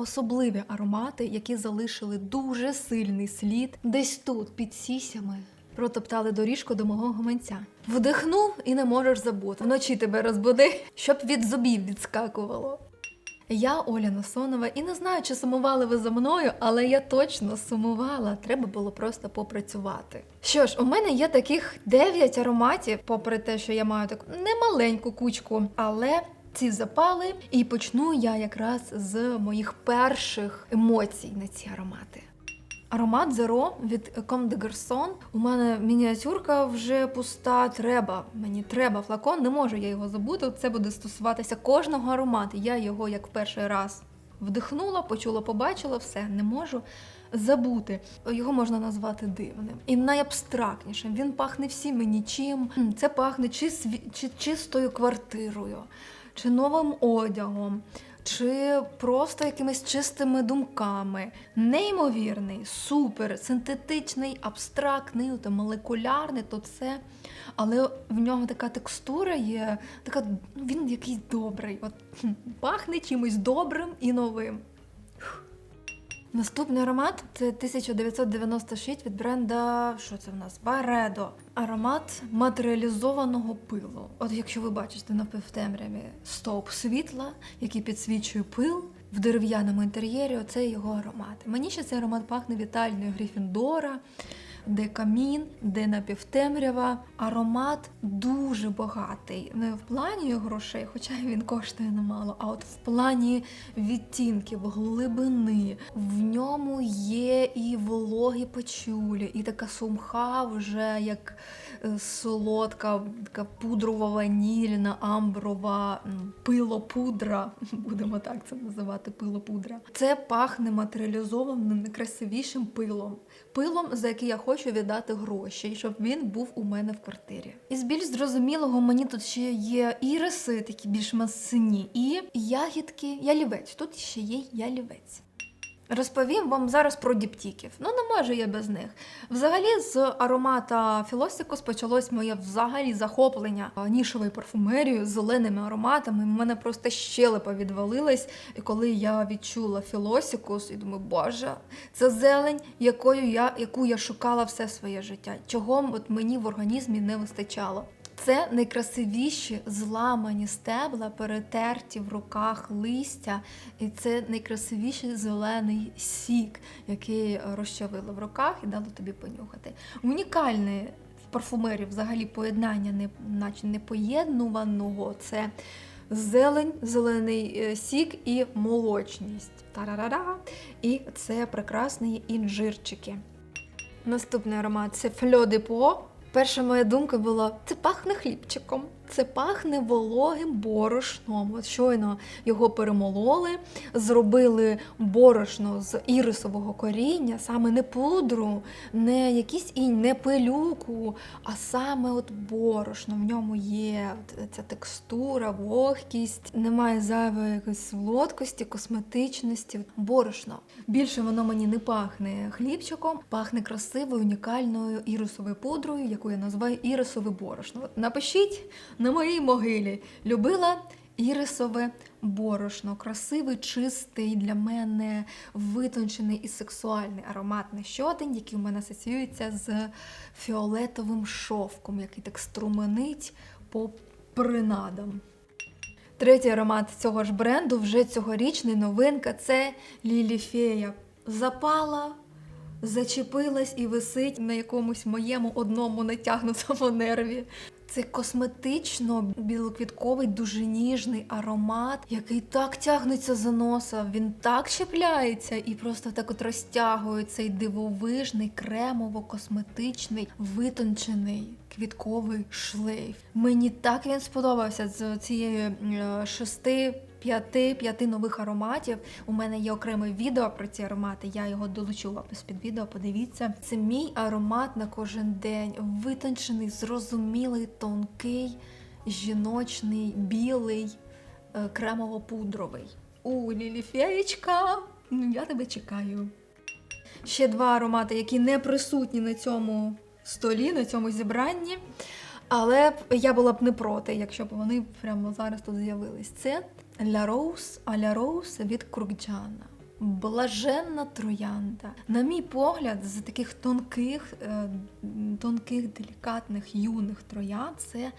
особливі аромати, які залишили дуже сильний слід десь тут, під сісями. Протоптали доріжку до мого гаманця. Вдихнув і не можеш забути. Вночі тебе розбуди, щоб від зубів відскакувало. Я Оля Насонова і не знаю, чи сумували ви за мною, але я точно сумувала. Треба було просто попрацювати. Що ж, у мене є таких 9 ароматів, попри те, що я маю таку немаленьку кучку, але. Ці запали, і почну я якраз з моїх перших емоцій на ці аромати. Аромат Zero від Comme des Garçons. У мене мініатюрка вже пуста. Треба. Мені треба флакон, не можу я його забути. Це буде стосуватися кожного аромату. Я його як перший раз вдихнула, почула, побачила, все, не можу забути. Його можна назвати дивним. І найабстрактнішим. Він пахне всім і нічим. Це пахне чи, сві- чи чистою квартирою, чи новим одягом чи просто якимись чистими думками. Неймовірний, супер, синтетичний, абстрактний, то молекулярний, то це. Але в нього така текстура є, така, ну, він якийсь добрий. От, пахне чимось добрим і новим. Наступний аромат це 1996 від бренда, що це в нас? Баредо. Аромат матеріалізованого пилу. От якщо ви бачите на півтемряві стовп світла, який підсвічує пил в дерев'яному інтер'єрі, оце його аромат. Мені ще цей аромат пахне Вітальною Гріфіндора, де камін, де напівтемрява. Аромат дуже багатий. Не в плані грошей, хоча він коштує немало, а от в плані відтінків, глибини. В ньому є і вологі пачулі, і така сумха вже як е, солодка, така пудрова ванільна, амброва пилопудра. Будемо так це називати пилопудра. Це пахне матеріалізованим найкрасивішим пилом. Пилом, за який я хочу віддати гроші, щоб він був у мене в квартирі. Із більш зрозумілого мені тут ще є іриси, такі більш масині, і ягідки, ялівець. Тут ще є ялівець. Розповім вам зараз про діптіків. Ну не можу я без них. Взагалі, з аромата Філосікус почалось моє взагалі захоплення а, нішовою парфумерією, зеленими ароматами. У мене просто щелепа відвалилась. І коли я відчула Філосікус, і думаю, боже, це зелень, якою я, яку я шукала все своє життя. Чого от мені в організмі не вистачало. Це найкрасивіші зламані стебла, перетерті в руках листя, і це найкрасивіший зелений сік, який розчавило в руках і дало тобі понюхати. Унікальне в парфумерії взагалі поєднання, не, наче непоєднуваного. Це зелень, зелений е, сік і молочність. Тарарара. І це прекрасні інжирчики. Наступний аромат це Фльо де. Перша моя думка була: це пахне хлібчиком, це пахне вологим борошном. От щойно його перемололи, зробили борошно з ірисового коріння, саме не пудру, не якісь інь, не пилюку, а саме от борошно. В ньому є ця текстура, вогкість, немає зайвої якоїсь солодкості, косметичності. Борошно. Більше воно мені не пахне хлібчиком, пахне красивою, унікальною ірисовою пудрою, яку я називаю ірисове борошно. Напишіть на моїй могилі. Любила ірисове борошно, красивий, чистий для мене витончений і сексуальний аромат на щодень, який у мене асоціюється з фіолетовим шовком, який так струменить по принадам. Третій аромат цього ж бренду, вже цьогорічний новинка це Ліліфея. Запала, зачепилась і висить на якомусь моєму одному натягнутому нерві. Це косметично білоквітковий, дуже ніжний аромат, який так тягнеться за носа, він так чіпляється і просто так от розтягує цей дивовижний, кремово-косметичний, витончений квітковий шлейф. Мені так він сподобався з цієї е, шести. П'яти п'яти нових ароматів. У мене є окреме відео про ці аромати. Я його долучу в опис під відео. Подивіться. Це мій аромат на кожен день. Витончений, зрозумілий, тонкий, жіночний, білий, е, кремово-пудровий. У Ліліфеєчка, ну я тебе чекаю. Ще два аромати, які не присутні на цьому столі, на цьому зібранні. Але я була б не проти, якщо б вони прямо зараз тут з'явились. Це La Роуз Аля Роуз від Крукджана. блаженна троянда. На мій погляд, з таких тонких, е, тонких, делікатних юних троянд це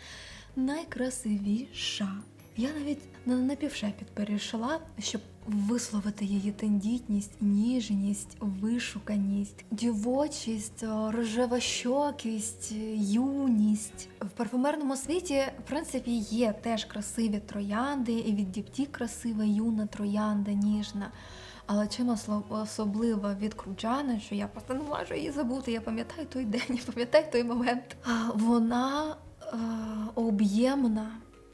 найкрасивіша. Я навіть на напівшепіт перейшла, щоб висловити її тендітність, ніжність, вишуканість, дівочість, о, рожевощокість, юність. В парфумерному світі, в принципі, є теж красиві троянди, і від діпті красива юна троянда, ніжна. Але чим особливо від Круджана, що я просто не можу її забути. Я пам'ятаю той день, я пам'ятаю той момент. Вона е, об'ємна,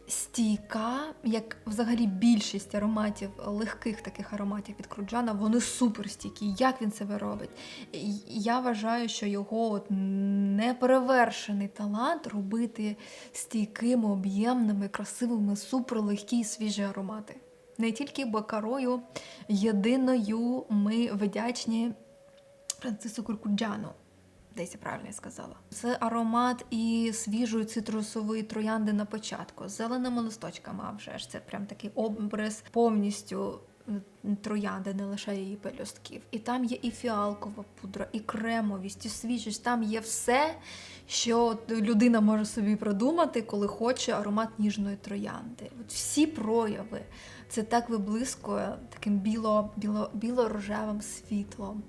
стійка, як взагалі більшість ароматів, легких таких ароматів від Круджана, вони суперстійкі. Як він себе робить? Я вважаю, що його от неперевершений талант робити стійкими, об'ємними, красивими, суперлегкі і свіжі аромати. Не тільки бакарою єдиною ми вдячні Францису Куркуджану. Десь я правильно сказала. Це аромат і свіжої цитрусової троянди на початку, з зеленими листочками, а вже ж це прям такий образ повністю троянди, не лише її пелюстків. І там є і фіалкова пудра, і кремовість, і свіжість. Там є все, що людина може собі продумати, коли хоче аромат ніжної троянди. От всі прояви. Це так виблискує таким біло, біло, біло-рожевим світлом.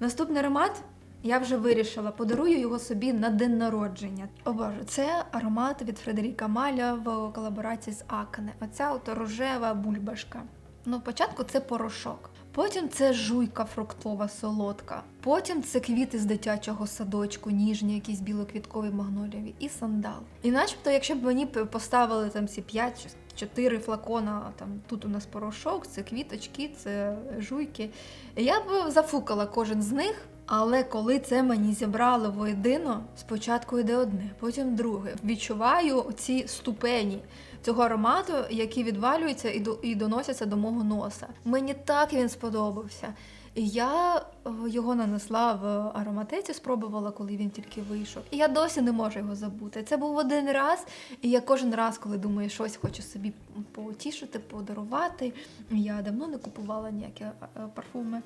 Наступний аромат я вже вирішила, подарую його собі на день народження. О Боже, це аромат від Фредеріка Маля в колаборації з Акне. Оця от рожева бульбашка. Ну, спочатку це порошок. Потім це жуйка фруктова солодка. Потім це квіти з дитячого садочку, ніжні, якісь білоквіткові магнолієві, і сандал. І начебто, якщо б мені поставили там ці 5 чи 4 флакона, там тут у нас порошок, це квіточки, це жуйки. Я б зафукала кожен з них. Але коли це мені зібрали воєдино, спочатку йде одне, потім друге. Відчуваю ці ступені цього аромату, які відвалюються і, до, і доносяться до мого носа. Мені так він сподобався. Я е, його нанесла в ароматеці, спробувала, коли він тільки вийшов. І я досі не можу його забути. Це був один раз, і я кожен раз, коли думаю, щось хочу собі потішити, подарувати. Я давно не купувала ніякі е, парфуми.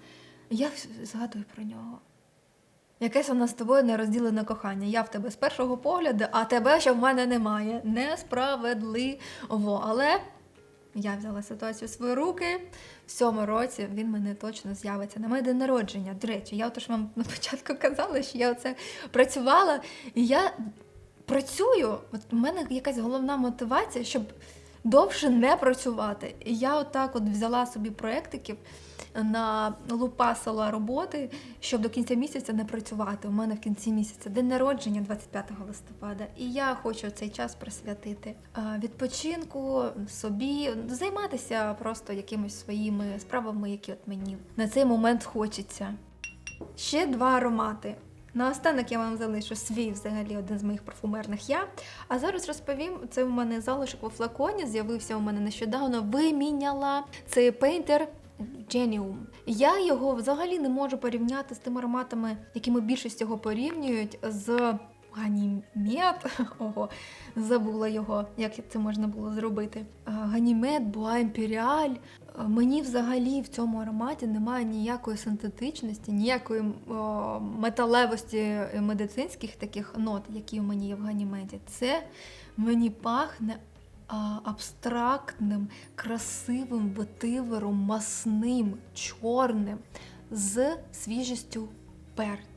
Я згадую про нього. Якесь у нас з тобою нерозділене кохання. Я в тебе з першого погляду, а тебе ще в мене немає. Несправедливо. Але я взяла ситуацію в свої руки. В цьому році він мене точно з'явиться на моє день народження. До речі, я отож вам на початку казала, що я оце працювала, і я працюю. От у мене якась головна мотивація, щоб довше не працювати. І я отак от взяла собі проєктиків на лупасила роботи, щоб до кінця місяця не працювати. У мене в кінці місяця день народження 25 листопада, і я хочу цей час присвятити відпочинку собі, займатися просто якимись своїми справами, які от мені на цей момент хочеться. Ще два аромати. Наостанок я вам залишу свій взагалі один з моїх парфумерних я. А зараз розповім, це у мене залишок у флаконі, з'явився у мене нещодавно. Виміняла цей пейнтер Genium. Я його взагалі не можу порівняти з тими ароматами, якими більшість його порівнюють з Ганімед. Ого, забула його, як це можна було зробити. А, Ганімед, Буа Імперіаль. Мені взагалі в цьому ароматі немає ніякої синтетичності, ніякої металевості медицинських таких нот, які у мені є в Ганімеді. Це мені пахне абстрактним, красивим ветивером, масним, чорним, з свіжістю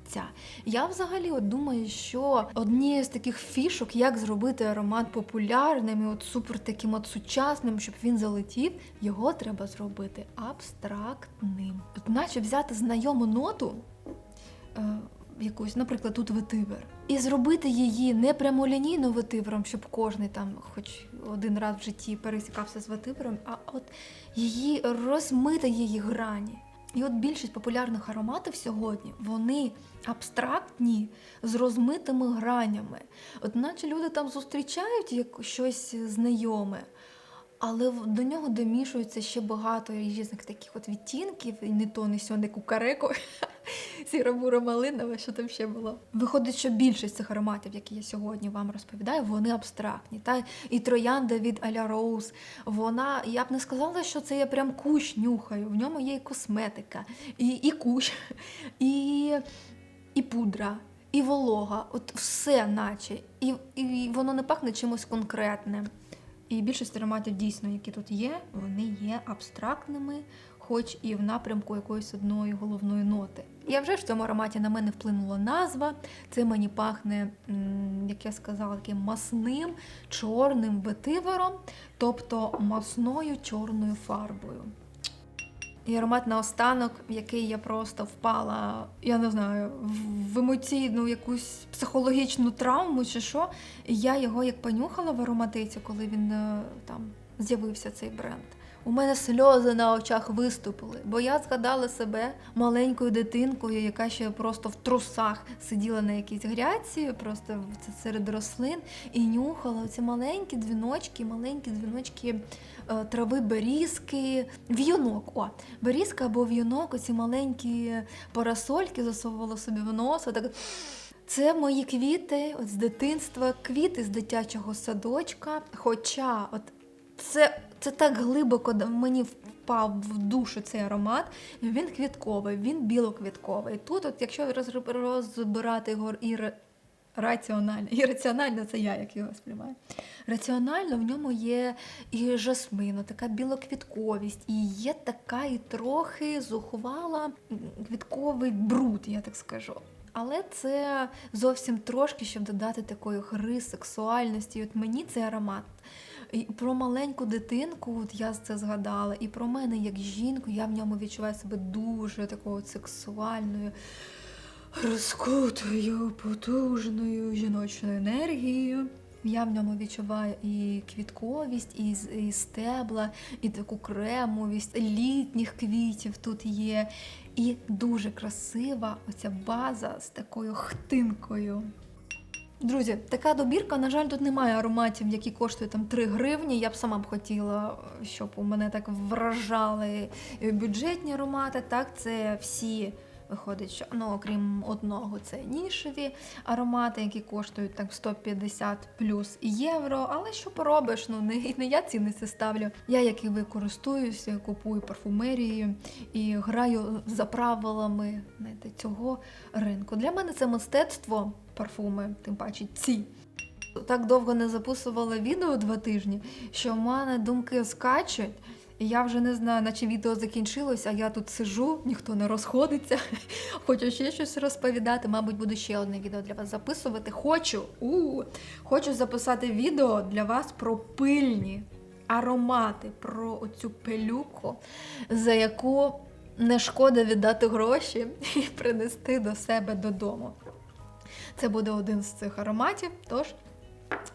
перця. Я взагалі от думаю, що однією з таких фішок, як зробити аромат популярним і от супер таким от сучасним, щоб він залетів, його треба зробити абстрактним. От наче взяти знайому ноту. е, Якусь, наприклад, тут ветивер, і зробити її не прямолінійно ветивером, щоб кожний там, хоч один раз в житті пересікався з ветивером, а от її розмити її грані. І от більшість популярних ароматів сьогодні вони абстрактні з розмитими гранями. От наче люди там зустрічають як щось знайоме, але до нього домішується ще багато різних таких от відтінків, і не то, не сьо, не кукареку. сіра бура малинова, що там ще було. Виходить, що більшість цих ароматів, які я сьогодні вам розповідаю, вони абстрактні. Та і троянда від Аля Роуз. Вона, я б не сказала, що це я прям кущ нюхаю. В ньому є і косметика, і, і кущ, і, і пудра. І волога, от все наче, і, і воно не пахне чимось конкретним. І більшість ароматів дійсно, які тут є, вони є абстрактними, хоч і в напрямку якоїсь одної головної ноти. Я вже в цьому ароматі на мене вплинула назва. Це мені пахне, як я сказала, таким масним чорним ветивером, тобто масною чорною фарбою. І аромат наостанок, в який я просто впала, я не знаю, в- емоційну якусь психологічну травму чи що. І я його як понюхала в ароматиці, коли він е, там з'явився цей бренд. У мене сльози на очах виступили, бо я згадала себе маленькою дитинкою, яка ще просто в трусах сиділа на якійсь грядці, просто серед рослин, і нюхала ці маленькі дзвіночки, маленькі дзвіночки е, трави берізки, в'юнок. О, берізка або в'юнок, оці маленькі парасольки засовувала собі в нос. Так. Це мої квіти от з дитинства, квіти з дитячого садочка. Хоча от це, це так глибоко мені впав в душу цей аромат. Він квітковий, він білоквітковий. Тут, от, якщо розбирати його і раціонально, і раціонально це я, як його сприймаю. Раціонально в ньому є і жасмина, така білоквітковість, і є така і трохи зухвала квітковий бруд, я так скажу. Але це зовсім трошки, щоб додати такої гри, сексуальності. От мені цей аромат. І про маленьку дитинку, от я це згадала, і про мене як жінку, я в ньому відчуваю себе дуже такою сексуальною, розкутою, потужною жіночною енергією. Я в ньому відчуваю і квітковість, і, і стебла, і таку кремовість, літніх квітів тут є. І дуже красива оця база з такою хтинкою. Друзі, така добірка, на жаль, тут немає ароматів, які коштують там 3 гривні. Я б сама б хотіла, щоб у мене так вражали бюджетні аромати. Так, це всі виходить, що ну, окрім одного, це нішеві аромати, які коштують так 150 плюс євро. Але що поробиш? Ну не, не я ціни це ставлю. Я, як і ви, користуюся, купую парфумерією і граю за правилами знаєте, цього ринку. Для мене це мистецтво парфуми, тим паче ці. Так довго не записувала відео два тижні, що в мене думки скачуть. І я вже не знаю, наче відео закінчилось, а я тут сижу, ніхто не розходиться. Хочу ще щось розповідати. Мабуть, буду ще одне відео для вас записувати. Хочу, у, хочу записати відео для вас про пильні аромати, про оцю пилюку, за яку не шкода віддати гроші і принести до себе додому. Це буде один з цих ароматів. Тож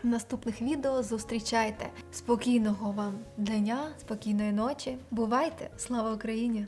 в наступних відео зустрічайте. Спокійного вам дня, спокійної ночі. Бувайте! Слава Україні!